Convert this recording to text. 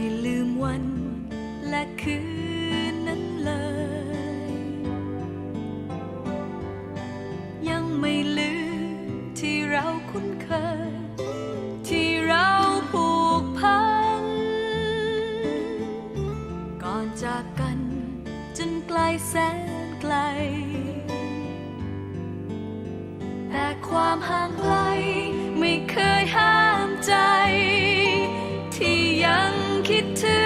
ไม่ลืมวันและคืนนั้นเลย ยังไม่ลืมที่เราคุ้นเคย ที่เราผูกพัน ก่อนจากกันจนไกลแสนไกล แต่ความห่างไกลไม่เคยห้ามใจ ที่ยัง it to